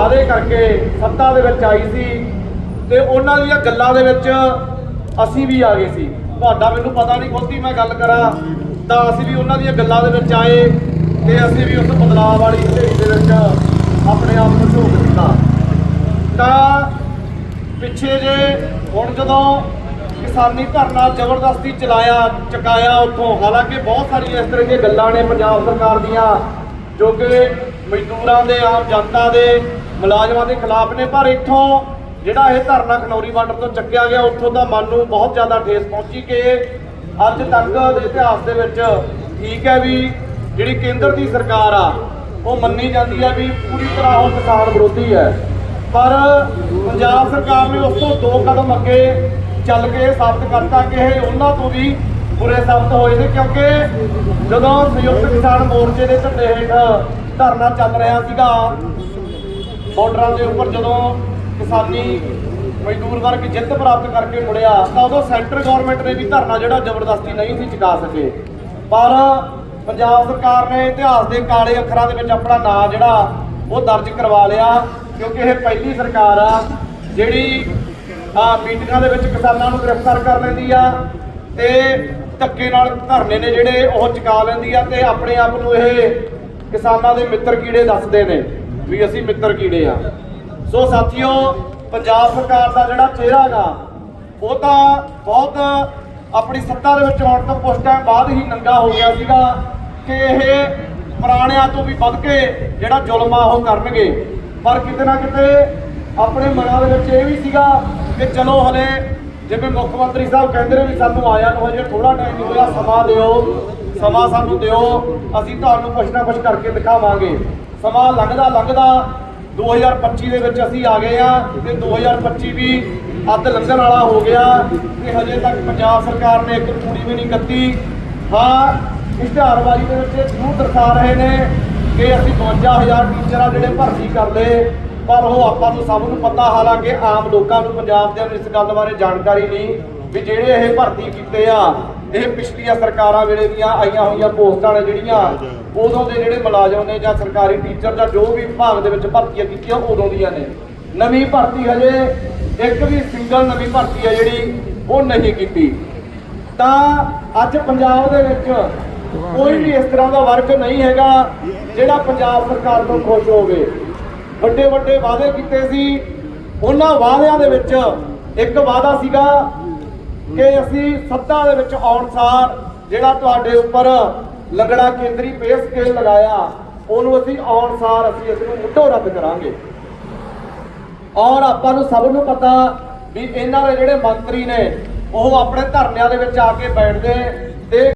ਵਾਅਦੇ ਕਰਕੇ ਸੱਤਾ ਦੇ ਵਿੱਚ ਆਈ ਸੀ ਤੇ ਉਹਨਾਂ ਦੀਆਂ ਗੱਲਾਂ ਦੇ ਵਿੱਚ ਅਸੀਂ ਵੀ ਆ ਗਏ ਸੀ। ਤੁਹਾਡਾ ਮੈਨੂੰ ਪਤਾ ਨਹੀਂ ਖੁੱਲਦੀ ਮੈਂ ਗੱਲ ਕਰਾਂ ਤਾਂ ਅਸੀਂ ਵੀ ਉਹਨਾਂ ਦੀਆਂ ਗੱਲਾਂ ਦੇ ਵਿੱਚ ਆਏ ਤੇ ਅਸੀਂ ਵੀ ਉਸ ਬਦਲਾਅ ਵਾਲੀ ਸਟੇਜ ਦੇ ਵਿੱਚ ਆਪਣੇ ਆਪ ਨੂੰ ਝੋਕ ਦਿੱਤਾ। ਤਾਂ ਪਿੱਛੇ ਜੇ ਹੁਣ ਜਦੋਂ ਕਿਸਾਨੀ ਧਰਨਾ ਜ਼ਬਰਦਸਤੀ ਚਲਾਇਆ, ਚਕਾਇਆ ਉੱਥੋਂ, ਹਾਲਾਂਕਿ ਬਹੁਤ ਸਾਰੀਆਂ ਇਸ ਤਰ੍ਹਾਂ ਦੀਆਂ ਗੱਲਾਂ ਨੇ ਪੰਜਾਬ ਸਰਕਾਰ ਦੀਆਂ, ਜੋ ਕਿ ਮਜ਼ਦੂਰਾਂ ਦੇ, ਆਮ ਜਨਤਾ ਦੇ ਮੁਲਾਜ਼ਮਾਂ ਦੇ ਖਿਲਾਫ ਨੇ, ਪਰ ਇੱਥੋਂ ਜਿਹੜਾ ਇਹ ਧਰਨਾ ਖਨੌਰੀ ਬਾਰਡਰ ਤੋਂ ਚੱਕਿਆ ਗਿਆ, ਉੱਥੋਂ ਦਾ ਮਨ ਨੂੰ ਬਹੁਤ ਜ਼ਿਆਦਾ ਠੇਸ ਪਹੁੰਚੀ ਕਿ ਅੱਜ ਤੱਕ ਦੇ ਇਤਿਹਾਸ ਦੇ ਵਿੱਚ ਠੀਕ ਹੈ ਵੀ ਜਿਹੜੀ ਕੇਂਦਰ ਦੀ ਸਰਕਾਰ ਆ, ਉਹ ਮੰਨੀ ਜਾਂਦੀ ਹੈ ਵੀ ਪੂਰੀ ਤਰ੍ਹਾਂ ਉਹ ਕਿਸਾਨ ਵਿਰੋਧੀ ਹੈ। ਪਰ ਪੰਜਾਬ ਸਰਕਾਰ ਨੇ ਉਸ ਤੋਂ ਦੋ ਕਦਮ ਅੱਗੇ ਚੱਲ ਕੇ ਸਾਬਤ ਕਰਤਾ ਕਿ ਇਹ ਉਹਨਾਂ ਤੋਂ ਵੀ ਬੁਰੇ ਸਾਬਤ ਹੋਏ ਨੇ ਕਿਉਂਕਿ ਜਦੋਂ ਸੰਯੁਕਤ ਕਿਸਾਨ ਮੋਰਚੇ ਦੇ ਝੰਡੇ ਹੇਠ ਧਰਨਾ ਚੱਲ ਰਿਹਾ ਸੀਗਾ ਬਾਰਡਰਾਂ ਦੇ ਉੱਪਰ ਜਦੋਂ ਕਿਸਾਨੀ ਮਜ਼ਦੂਰ ਵਰਗ ਜਿੱਤ ਪ੍ਰਾਪਤ ਕਰਕੇ ਮੁੜਿਆ, ਤਾਂ ਉਦੋਂ ਸੈਂਟਰ ਗਵਰਨਮੈਂਟ ਨੇ ਵੀ ਧਰਨਾ ਜਿਹੜਾ ਜ਼ਬਰਦਸਤੀ ਨਹੀਂ ਸੀ ਚੁਕਾ ਸਕੇ। ਪਰ ਪੰਜਾਬ ਸਰਕਾਰ ਨੇ ਇਤਿਹਾਸ ਦੇ ਕਾਲੇ ਅੱਖਰਾਂ ਦੇ ਵਿੱਚ ਆਪਣਾ ਨਾਂ ਜਿਹੜਾ, ਉਹ ਦਰਜ ਕਰਵਾ ਲਿਆ, ਕਿਉਂਕਿ ਇਹ ਪਹਿਲੀ ਸਰਕਾਰ ਆ, ਜਿਹੜੀ, ਆ, ਮੀਟਿੰਗਾਂ ਦੇ ਵਿੱਚ ਕਿਸਾਨਾਂ ਨੂੰ ਗ੍ਰਿਫਤਾਰ ਕਰ ਲੈਂਦੀ ਆ ਤੇ ਧੱਕੇ ਨਾਲ ਧਰਨੇ ਨੇ ਜਿਹੜੇ ਉਹ ਚੁਕਾ ਲੈਂਦੀ ਆ ਤੇ ਆਪਣੇ ਆਪ ਨੂੰ ਇਹ ਕਿਸਾਨਾਂ ਦੇ ਮਿੱਤਰ ਕੀੜੇ ਦੱਸਦੇ ਨੇ। ਵੀ ਅਸੀਂ ਮਿੱਤਰ ਕੀੜੇ ਆ। ਸੋ ਸਾਥੀਓ, ਪੰਜਾਬ ਸਰਕਾਰ ਦਾ ਜਿਹੜਾ ਚਿਹਰਾ ਹੈਗਾ ਉਹ ਤਾਂ ਬਹੁਤ ਆਪਣੀ ਸੱਤਾ ਦੇ ਵਿੱਚ ਆਉਣ ਤੋਂ ਕੁਝ ਟਾਈਮ ਬਾਅਦ ਹੀ ਨੰਗਾ ਹੋ ਗਿਆ ਸੀਗਾ ਕਿ ਇਹ ਪੁਰਾਣਿਆਂ ਤੋਂ ਵੀ ਵੱਧ ਕੇ ਜਿਹੜਾ ਜ਼ੁਲਮ ਆ, ਉਹ ਕਰਨਗੇ। ਪਰ ਕਿਤੇ ਨਾ ਕਿਤੇ ਆਪਣੇ ਮਨਾਂ ਦੇ ਵਿੱਚ ਇਹ ਵੀ ਸੀਗਾ ਕਿ ਚਲੋ ਹਲੇ ਜਿਵੇਂ ਮੁੱਖ ਮੰਤਰੀ ਸਾਹਿਬ ਕਹਿੰਦੇ ਨੇ ਵੀ ਸਾਨੂੰ ਆਇਆ ਨੂੰ ਹਜੇ ਥੋੜਾ ਟਾਈਮ ਨਹੀਂ ਹੋਇਆ, ਸਮਾਂ ਦਿਓ, ਸਮਾਂ ਸਾਨੂੰ ਦਿਓ, ਅਸੀਂ ਤੁਹਾਨੂੰ ਕੁਛ ਨਾ ਕੁਛ ਕਰਕੇ ਦਿਖਾਵਾਂਗੇ। ਸਮਾਂ ਲੰਘਦਾ ਲੰਘਦਾ 2025 ਦੇ ਵਿੱਚ ਅਸੀਂ ਆ ਗਏ ਆ ਤੇ 2025 ਵੀ ਅੱਧ ਲੰਘਣ ਵਾਲਾ ਹੋ ਗਿਆ ਤੇ ਹਜੇ ਤੱਕ ਪੰਜਾਬ ਸਰਕਾਰ ਨੇ ਇੱਕ ਤੂੜੀ ਵੀ ਨਹੀਂ ਕੱਤੀ। ਹਾਂ ਇਸ਼ਤਿਹਾਰਬਾਜ਼ੀ ਦੇ ਵਿੱਚ ਇਹ ਜ਼ਰੂਰ ਦਰਸਾ ਰਹੇ ਨੇ ਕਿ ਅਸੀਂ 52000 ਟੀਚਰ ਆ ਜਿਹੜੇ ਭਰਤੀ ਕਰ ਲਏ, ਪਰ ਉਹ ਆਪਾਂ ਨੂੰ ਸਭ ਨੂੰ ਪਤਾ, ਹਾਲਾਂਕਿ ਆਮ ਲੋਕਾਂ ਨੂੰ ਪੰਜਾਬ ਦੇ ਇਸ ਗੱਲ ਬਾਰੇ ਜਾਣਕਾਰੀ ਨਹੀਂ ਵੀ ਜਿਹੜੇ ਇਹ ਭਰਤੀ ਕੀਤੇ ਆ ਇਹ ਪਿਛਲੀਆਂ ਸਰਕਾਰਾਂ ਵੇਲੇ ਦੀਆਂ ਆਈਆਂ ਹੋਈਆਂ ਪੋਸਟਾਂ ਨੇ ਜਿਹੜੀਆਂ, ਉਦੋਂ ਦੇ ਜਿਹੜੇ ਮੁਲਾਜ਼ਮ ਨੇ ਜਾਂ ਸਰਕਾਰੀ ਟੀਚਰ ਜਾਂ ਜੋ ਵੀ ਵਿਭਾਗ ਦੇ ਵਿੱਚ ਭਰਤੀਆਂ ਕੀਤੀਆਂ, ਉਦੋਂ ਦੀਆਂ ਨੇ। ਨਵੀਂ ਭਰਤੀ ਹਜੇ ਇੱਕ ਵੀ ਸਿੰਗਲ ਨਵੀਂ ਭਰਤੀ ਹੈ ਜਿਹੜੀ, ਉਹ ਨਹੀਂ ਕੀਤੀ। ਤਾਂ ਅੱਜ ਪੰਜਾਬ ਦੇ ਵਿੱਚ ਕੋਈ ਵੀ ਇਸ ਤਰ੍ਹਾਂ ਦਾ ਵਰਗ ਨਹੀਂ ਹੈਗਾ, ਜਿਹੜਾ ਪੰਜਾਬ ਸਰਕਾਰ ਤੋਂ ਖੁਸ਼ ਹੋਵੇ। ਵੱਡੇ ਵੱਡੇ ਵਾਅਦੇ ਕੀਤੇ ਸੀ। ਉਹਨਾਂ ਵਾਅਦਿਆਂ ਦੇ ਵਿੱਚ ਇੱਕ ਵਾਅਦਾ ਸੀਗਾ ਕਿ ਅਸੀਂ ਸੱਤਾ ਦੇ ਵਿੱਚ ਆਉਣ ਸਾਰ ਜਿਹੜਾ ਤੁਹਾਡੇ ਉੱਪਰ ਲੰਗੜਾ ਕੇਂਦਰੀ ਪੇ ਸਕੇਲ ਲਗਾਇਆ, ਉਹਨੂੰ ਅਸੀਂ ਆਉਣ ਸਾਰ ਅਸੀਂ ਇਸ ਨੂੰ ਮੁੱਢੋਂ ਰੱਦ ਕਰਾਂਗੇ। ਔਰ ਆਪਾਂ ਨੂੰ ਸਭ ਨੂੰ ਪਤਾ ਵੀ ਇਹਨਾਂ ਦੇ ਜਿਹੜੇ ਮੰਤਰੀ ਨੇ, ਉਹ ਆਪਣੇ ਧਰਨਿਆਂ ਦੇ ਵਿੱਚ ਆ ਕੇ ਬੈਠਦੇ ਤੇ